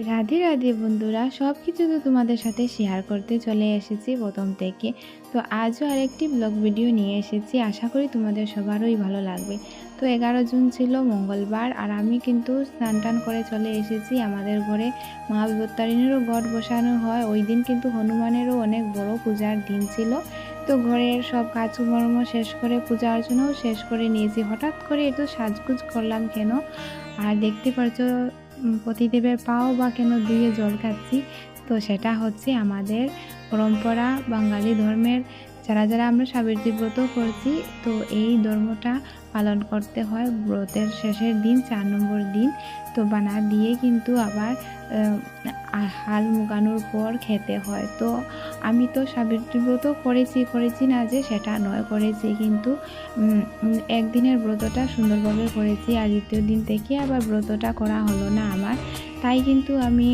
রাধে রাধে বন্ধুরা সব কিছু তো তোমাদের সাথে শেয়ার করতে চলে এসেছি প্রথম থেকে। তো আজও আরেকটি ব্লগ ভিডিও নিয়ে এসেছি আশা করি তোমাদের সবারই ভালো লাগবে। তো এগারো জুন ছিল মঙ্গলবার আর আমি কিন্তু স্নান টান করে চলে এসেছি। আমাদের ঘরে মহাবিপত্তারিণীরও ঘট বসানো হয়। ওই দিন কিন্তু হনুমানেরও অনেক বড় পূজার দিন ছিল। তো ঘরের সব কাজকর্ম শেষ করে পূজা অর্চনাও শেষ করে নিয়েছি। হঠাৎ করে একটু সাজগুজ করলাম কেন? আর দেখতে উম, পতিদেবের পাও বা কেন দিয়ে জল খাচ্ছি তো সেটা হচ্ছে আমাদের পরম্পরা বাঙালি ধর্মের যারা যারা আমরা সাবিত্রী ব্রত করছি তো এই ধর্মটা পালন করতে হয় ব্রতের শেষের দিন, চার নম্বর দিন। তো বানা দিয়ে কিন্তু আবার হাল মুগানোর পর খেতে হয়। তো আমি তো সাবিত্রী ব্রত করেছি করেছি না যে সেটা নয়, করেছি কিন্তু একদিনের ব্রতটা সুন্দরভাবে করেছি, আর দ্বিতীয় দিন থেকে আবার ব্রতটা করা হলো না আমার। তাই কিন্তু আমি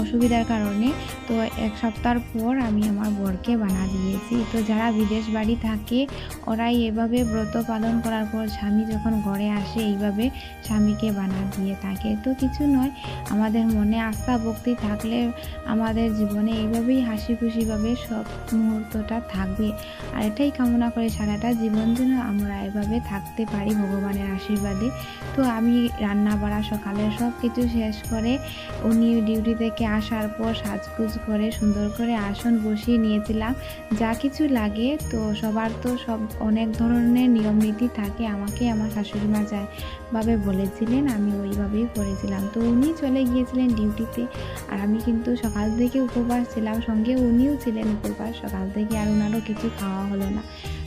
অসুবিধার কারণে, তো এক সপ্তাহ পর আমি আমার বরকে বানা দিয়েছি। তো যারা বিদেশ বাড়ি থাকে, ওরাই এভাবে ব্রত পালন করার পর স্বামী যখন ঘরে আসে, এইভাবে স্বামীকে বানা দিয়ে থাকে। তো কিছু নয়, আমাদের মনে আস্থা ভক্তি থাকলে আমাদের জীবনে এইভাবেই হাসি খুশিভাবে সব মুহূর্তটা থাকবে। আর এটাই কামনা করে সারাটা জীবন যেন আমরা এভাবে থাকতে পারি ভগবানের আশীর্বাদে। তো আমি রান্না বাড়া সকালে সব কিছু শেষ করে উনি ডিউটি থেকে আসার পর সাজগুজ করে সুন্দর করে আসন বসিয়ে নিয়েছিলাম। যা কিছু লাগে তো সবার তো সব অনেক ধরনের নিয়ম নীতি থাকে, আমাকে আমার শাশুড়ি মা যায় ভাবে বলেছিলেন আমি ওইভাবেই করেছিলাম। তো উনি চলে গিয়েছিলেন ডিউটিতে আর আমি কিন্তু সকাল থেকে উপবাস ছিলাম, সঙ্গে উনিও ছিলেন উপবাস, সকাল থেকে আর ওনারও কিছু খাওয়া হলো না।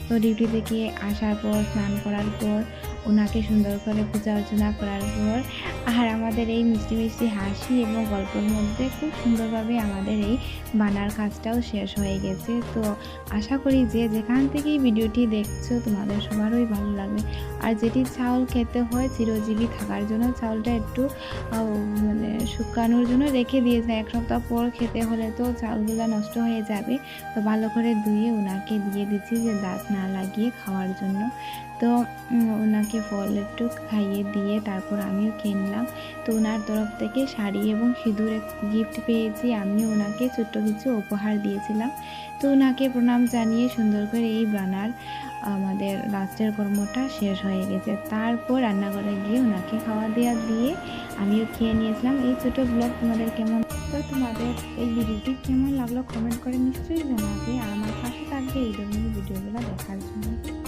তো ডিউটি থেকে আসার পর, স্নান করার পর ওনাকে সুন্দর করে পূজা অর্চনা করার পর আর আমাদের এই মিষ্টি মিষ্টি হাসি এবং গল্পের মধ্যে খুব সুন্দরভাবে আমাদের এই বানার কাজটাও শেষ হয়ে গেছে। তো আশা করি যে যেখান থেকেই ভিডিওটি দেখছ, তোমাদের সবারই ভালো লাগবে। আর যেটি চাউল খেতে হয়, চিরজীবী থাকার জন্য চাউলটা একটু মানে শুকানোর জন্য রেখে দিয়েছে। এক সপ্তাহ পর খেতে হলে তো চাউলগুলো নষ্ট হয়ে যাবে। তো ভালো করে ধুয়ে ওনাকে দিয়ে দিচ্ছি যে দাঁত না লাগিয়ে খাওয়ার জন্য। তো ওনাকে ফল একটু খাইয়ে দিয়ে তারপর আমিও কিনলাম। তো ওনার তরফ থেকে শাড়ি এবং সিঁদুর গিফট পেয়েছি। আমিও ওনাকে ছোট্ট কিছু উপহার দিয়েছিলাম। তো ওনাকে প্রণাম জানিয়ে সুন্দর করে এই বানার, আমাদের লাস্টের কর্মটা শেষ হয়ে গেছে। তারপর রান্নাঘরে গিয়ে ওনাকে খাওয়া দেওয়া দিয়ে আমিও খেয়ে নিয়েছিলাম। এই ছোটো ব্লগ তোমাদের কেমন তো তোমাদের এই ভিডিওটি কেমন লাগল? কমেন্ট করে নিশ্চয়ই জানাবে। আর আমার পাশে থাকবে এই ধরনের ভিডিওগুলো দেখার জন্য।